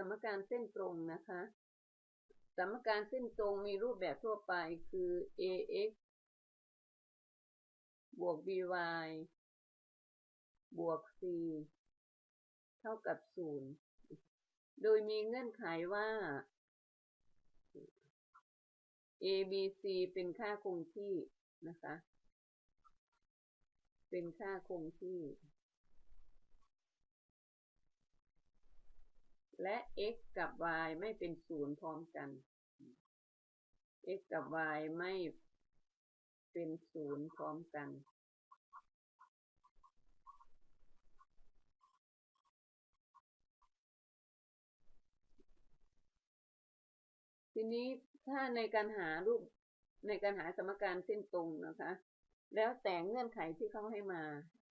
สมการเส้นตรงนะคะ สมการเส้นตรงมีรูปแบบทั่วไปคือ ax บวก by บวก c เท่ากับ 0 โดยมีเงื่อนไขว่า a b c เป็นค่าคงที่นะคะ เป็นค่าคงที่ และ x กับ y ไม่เป็นศูนย์พร้อมกัน x กับ y ไม่เป็นศูนย์พร้อมกัน ทีนี้ถ้าในการหารูปในการหาสมการเส้นตรงนะคะ แล้วแต่เงื่อนไขที่เขาให้มา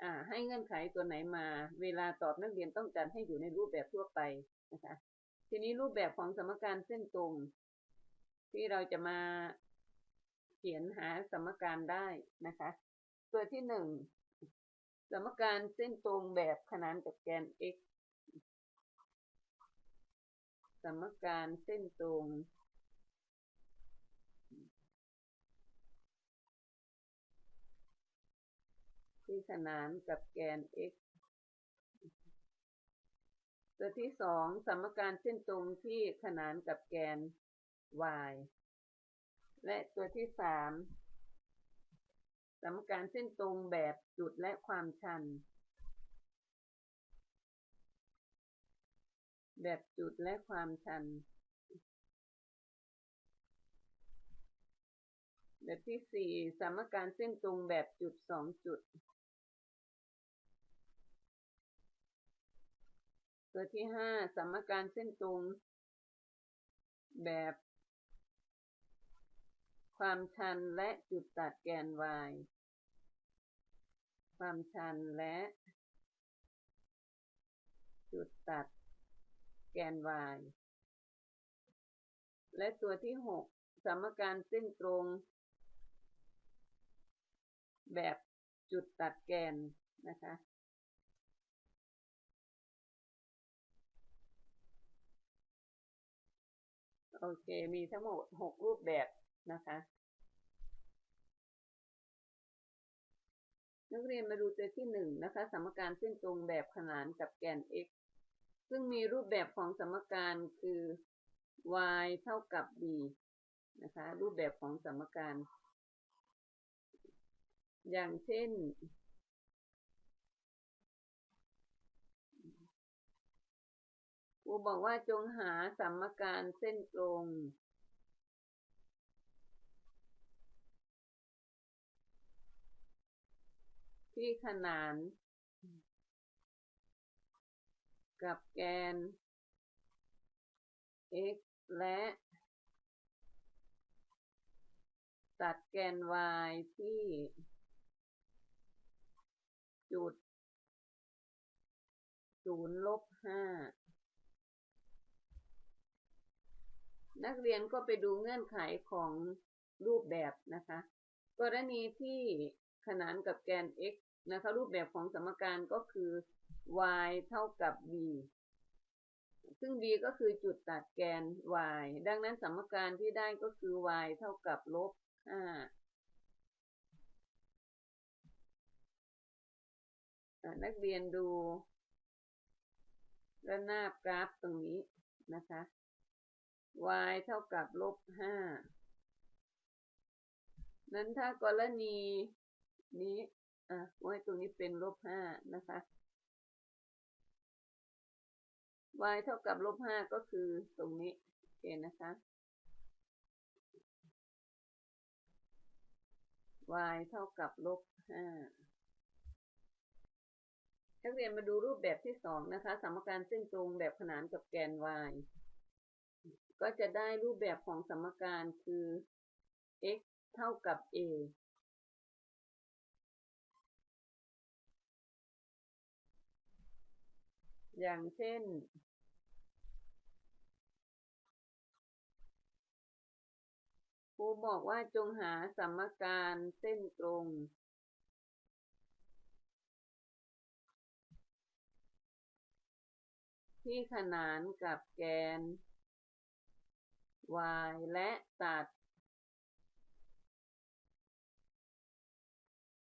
อ่า ให้เงื่อนไขตัวไหนมา เวลาตอบนักเรียนต้องจัดให้อยู่ในรูปแบบทั่วไปนะคะ ทีนี้รูปแบบของสมการเส้นตรง ที่เราจะมาเขียนหาสมการได้นะคะ ตัวที่หนึ่งสมการเส้นตรงแบบขนานกับแกน x สมการเส้นตรง ที่ขนานกับแกน x ตัวที่สองสมการเส้นตรงที่ขนานกับแกน y และตัวที่สามสมการเส้นตรงแบบจุดและความชัน แบบจุดและความชัน แบบที่สี่สมการเส้นตรงแบบจุดสองจุด ตัวที่ห้าสมการเส้นตรง แบบ ความชันและจุดตัดแกน y ความชันและ จุดตัดแกน y และตัวที่หกสมการเส้นตรง แบบจุดตัดแกนนะคะ โอเค มีทั้งหมดหกรูปแบบนะคะ นักเรียนมาดูตัวที่หนึ่งนะคะ สมการเส้นตรงแบบขนานกับแกน x ซึ่งมีรูปแบบของสมการคือ y เท่ากับ b นะคะ รูปแบบของสมการ อย่างเช่น ครูบอกว่าจงหาสมการเส้นตรง ที่ขนาน กับแกน x และ ตัดแกน y ที่ จุดศูนย์ลบห้า นักเรียนก็ไปดูเงื่อนไขของรูปแบบนะคะ กรณีที่ขนานกับแกน x นะคะ รูปแบบของสมการก็คือ y เท่ากับ b ซึ่ง b ก็คือจุดตัดแกน y ดังนั้นสมการที่ได้ก็คือ y เท่ากับลบ5นักเรียนดูระนาบกราฟตรงนี้นะคะ y เท่ากับลบ5นั้นถ้ากรณีนี้อะไว้ตรงนี้เป็นลบห้านะคะ y เท่ากับลบห้าก็คือตรงนี้โอเคนะคะ y เท่ากับลบห้านักเรียนมาดูรูปแบบที่สองนะคะ สมการเส้นตรงแบบขนานกับแกน y ก็จะได้รูปแบบของสมการคือ x เท่ากับ a อย่างเช่น ครูบอกว่าจงหาสมการเส้นตรง ที่ขนานกับแกน y และตัด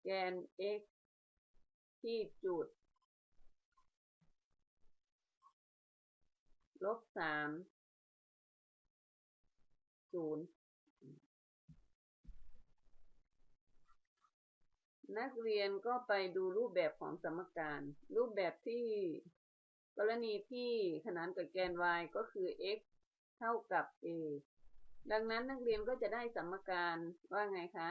แกน x ที่จุด ลบสามศูนย์นักเรียนก็ไปดูรูปแบบของสมการ รูปแบบที่กรณีที่ขนานกับแกน y ก็คือ x เท่ากับ a ดังนั้นนักเรียนก็จะได้สมการว่าไงคะ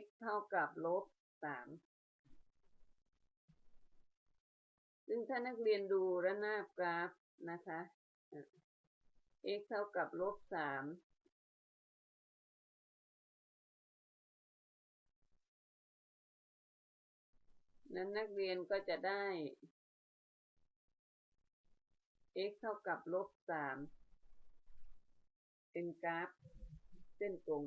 x เท่ากับลบสามซึ่งถ้านักเรียนดูระนาบกราฟนะคะ x เท่ากับลบสามนั้นนักเรียนก็จะได้ x เท่ากับลบสามเป็นกราฟ เส้นตรง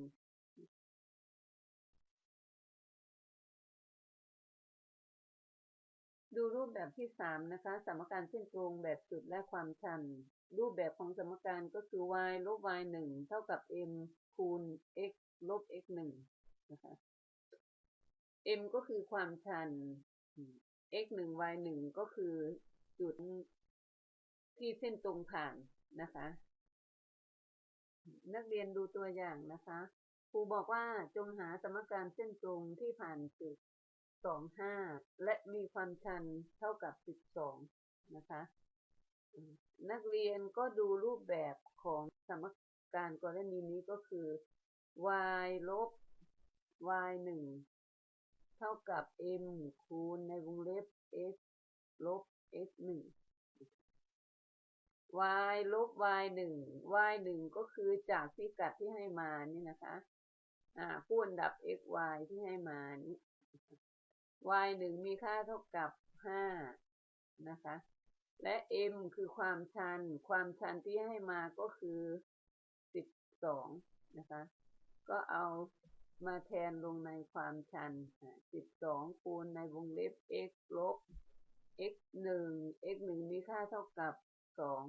ดูรูปแบบที่สามนะคะ สมการเส้นตรงแบบจุดและความชัน รูปแบบของสมการก็คือ y ลบ y หนึ่งเท่ากับ m คูณ x ลบ x หนึ่งนะคะ m ก็คือความชัน x หนึ่ง y หนึ่งก็คือจุด ที่เส้นตรงผ่านนะคะ นักเรียนดูตัวอย่างนะคะครูบอกว่าจงหาสมการเส้นตรงที่ผ่านจุดสองห้าและมีความชันเท่ากับสิบสองนะคะ นักเรียนก็ดูรูปแบบของสมการกรณีนี้ก็คือ y ลบ y หนึ่งเท่ากับ m คูณในวงเล็บ x ลบ x หนึ่ง y ลบ y หนึ่ง y หนึ่งก็คือจากพิกัดที่ให้มานี่นะคะอ่าผู้อันดับ x y ที่ให้มานี้ y หนึ่งมีค่าเท่ากับห้านะคะ และ m คือความชัน ความชันที่ให้มาก็คือสิบสองนะคะ ก็เอามาแทนลงในความชันสิบสองคูณในวงเล็บ x ลบ x หนึ่ง x หนึ่งมีค่าเท่ากับ สอง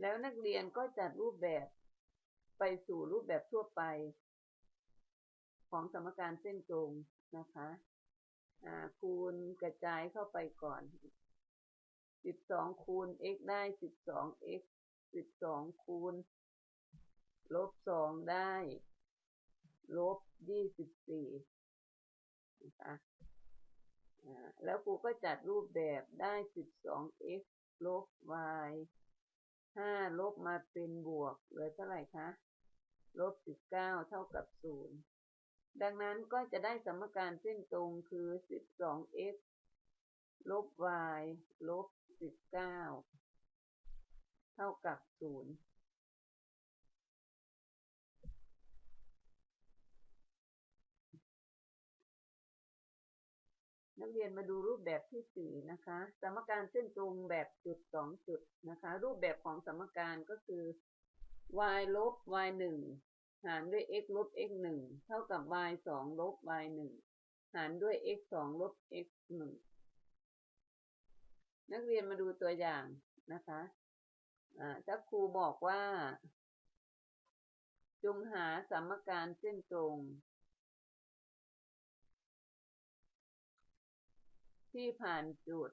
แล้วนักเรียนก็จัดรูปแบบไปสู่รูปแบบทั่วไป ของสมการเส้นตรงนะคะคูณกระจายเข้าไปก่อนสิบสองคูณ x ได้สิบสอง x สิบสองคูณ ลบสองได้ ลบยี่สิบสี่นะคะ แล้วครูก็จัดรูปแบบได้สิบสอง x ลบ y ห้าลบมาเป็นบวกเหลือเท่าไหร่คะ ลบสิบเท่ากับศูนย์ดังนั้นก็จะได้สมการเส้นตรงคือสิบสอง x ลบ y ลบสิบเท่ากับศู นักเรียนมาดูรูปแบบที่สี่นะคะ สมการเส้นตรงแบบจุดสองจุดนะคะ รูปแบบของสมการก็คือ y ลบ y หนึ่งหารด้วย x ลบ x หนึ่งเท่ากับ y สองลบ y หนึ่งหารด้วย x สองลบ x หนึ่งนักเรียนมาดูตัวอย่างนะคะถ้าครูบอกว่า จงหาสมการเส้นตรง ที่ผ่านจุด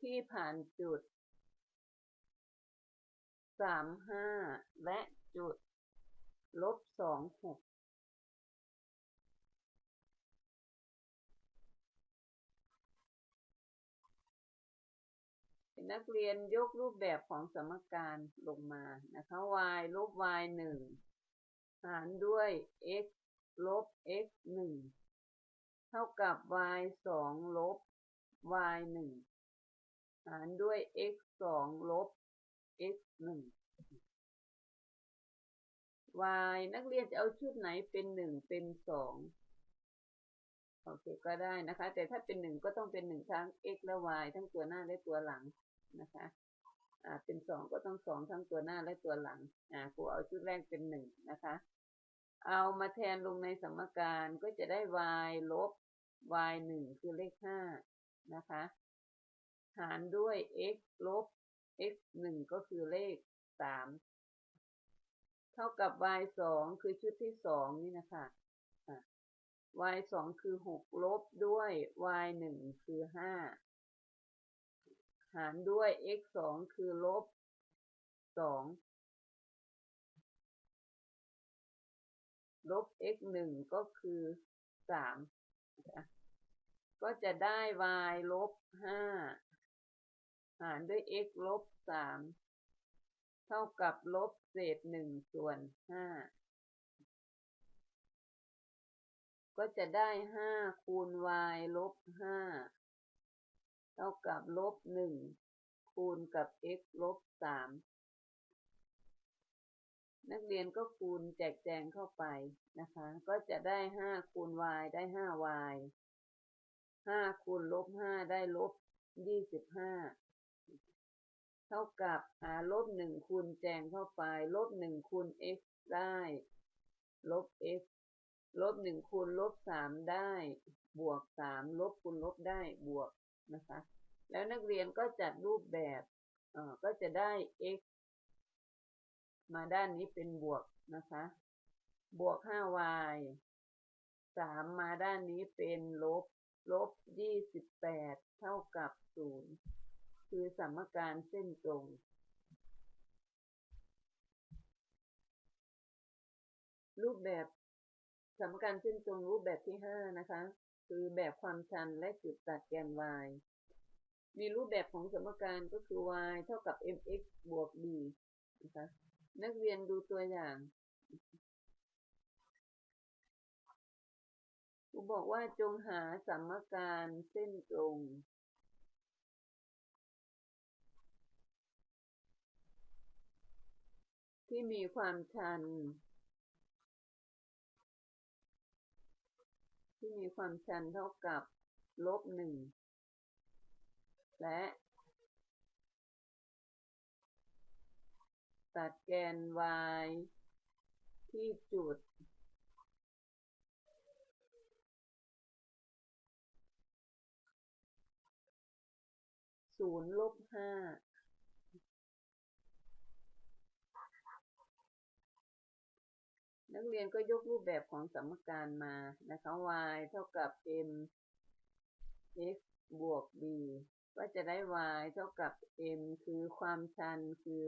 ที่ผ่านจุด สามห้าและจุด ลบสองหก นักเรียนยกรูปแบบของสมการลงมานะคะ y ลบ y หนึ่งหารด้วย x ลบ x หนึ่งเท่ากับ y สองลบ y หนึ่งหารด้วย x สองลบ x หนึ่ง y นักเรียนจะเอาชุดไหนเป็นหนึ่งเป็นสองโอเคก็ได้นะคะ แต่ถ้าเป็นหนึ่งก็ต้องเป็นหนึ่งทั้ง x และ y ทั้งตัวหน้าและตัวหลัง นะคะ อ่า เป็นสองก็ต้องสองทั้งตัวหน้าและตัวหลัง อ่าครูเอาชุดแรกเป็นหนึ่งนะคะ เอามาแทนลงในสมการก็จะได้ y ลบ y หนึ่งคือเลขห้านะคะ หารด้วย x ลบ x หนึ่งก็คือเลขสามเท่ากับ y สองคือชุดที่สองนี่นะคะอะ y สองคือหกลบด้วย y หนึ่งคือห้า หารด้วย x สองคือลบสองลบ x หนึ่งก็คือสามก็จะได้ y ลบห้าหารด้วย x ลบสามเท่ากับลบเศษหนึ่งส่วนห้าก็จะได้ห้าคูณ y ลบห้า เท่ากับลบหนึ่งคูณกับ x ลบสามนักเรียนก็คูณแจกแจงเข้าไปนะคะ ก็จะได้ห้าคูณ y ได้ห้า y ห้าคูณลบห้าได้ลบยี่สิบห้าเท่ากับอ่าลบหนึ่งคูณแจงเข้าไป ลบหนึ่งคูณ x ได้ ลบ x ลบหนึ่งคูณลบสามได้ บวกสามลบคูณลบได้บวก นะคะ แล้วนักเรียนก็จัดรูปแบบเอ่อก็จะได้ x มาด้านนี้เป็นบวกนะคะ บวก 5y 3 มาด้านนี้เป็นลบ ลบ 28 เท่ากับ 0 คือสมการเส้นตรงรูปแบบสมการเส้นตรงรูปแบบที่ 5 นะคะ คือแบบความชันและจุดตัดแกน y มีรูปแบบของสมการก็คือ y เท่ากับ mx บวก b นะคะ นักเรียนดูตัวอย่างครูบอกว่าจงหาสมการเส้นตรง ที่มีความชัน ที่มีความชันเท่ากับลบหนึ่งและตัดแกน y ที่จุด ศูนย์ลบห้า นักเรียนก็ยกรูปแบบของสมการมานะคะ y เท่ากับ m x บวก b ก็จะได้ y เท่ากับ m คือความชันคือ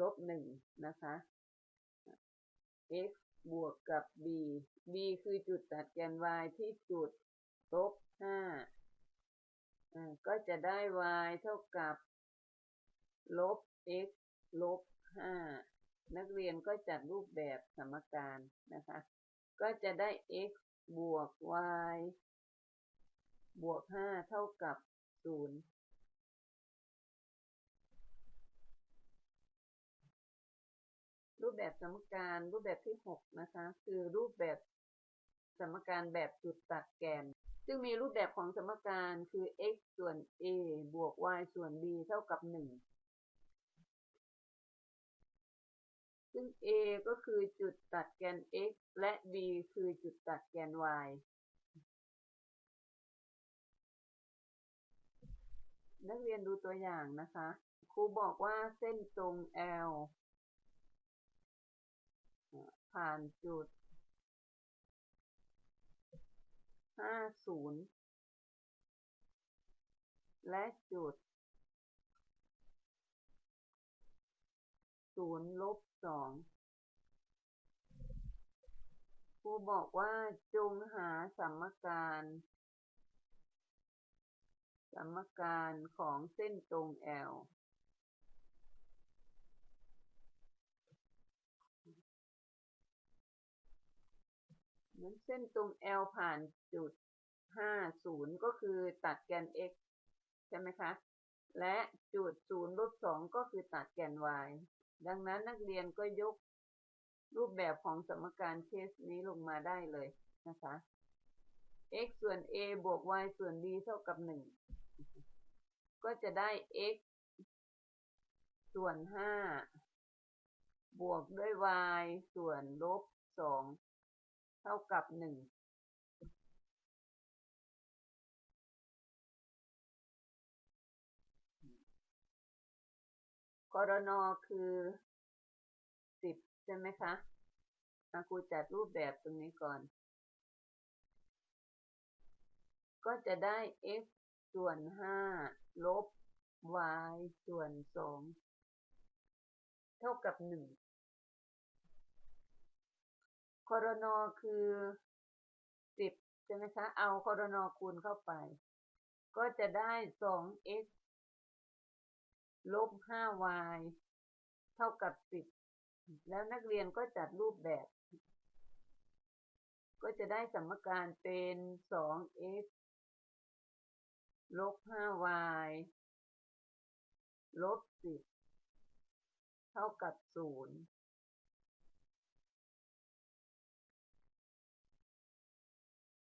ลบหนึ่งนะคะ x บวกกับ b b คือจุดตัดแกน y ที่จุดลบห้าก็จะได้ y เท่ากับลบ x ลบห้า นักเรียนก็จัดรูปแบบสมการนะคะ ก็จะได้ x บวก y บวก 5 เท่ากับ 0รูปแบบสมการรูปแบบที่ 6 นะคะ คือรูปแบบสมการแบบจุดตัดแกน ซึ่งมีรูปแบบของสมการคือ x ส่วน a บวก y ส่วน b เท่ากับ 1 ซึ่ง a ก็คือจุดตัดแกน x และ b คือจุดตัดแกน y นักเรียนดูตัวอย่างนะคะ ครูบอกว่าเส้นตรง L ผ่านจุดห้าศูนย์และจุดศูนย์ลบ สองครูบอกว่าจงหาสมการสมการของเส้นตรง L นั้นเส้นตรง L ผ่านจุด 50 ก็คือตัดแกน x ใช่ไหมคะ และจุด 0 ลบ 2 ก็คือตัดแกน y ดังนั้นนักเรียนก็ยกรูปแบบของสมการเคสนี้ลงมาได้เลยนะคะ x ส่วน a บวก y ส่วน b เท่ากับ 1 ก็จะได้ x ส่วน 5 บวกด้วย y ส่วนลบ 2 เท่ากับ 1 รนคือสิบใช่ไหมคะอาครูจัดรูปแบบตรงนี้ก่อน ก็จะได้ x ส่วนห้าลบ y ส่วนสองเท่ากับหนึ่งครนคือสิบใช่ไหมคะ เอาครนคูณเข้าไป ก็จะได้สอง x ลบห้า y เท่ากับสิบแล้วนักเรียนก็จัดรูปแบบ ก็จะได้สมการเป็นสอง x ลบห้า y ลบสิบเท่ากับศูนย์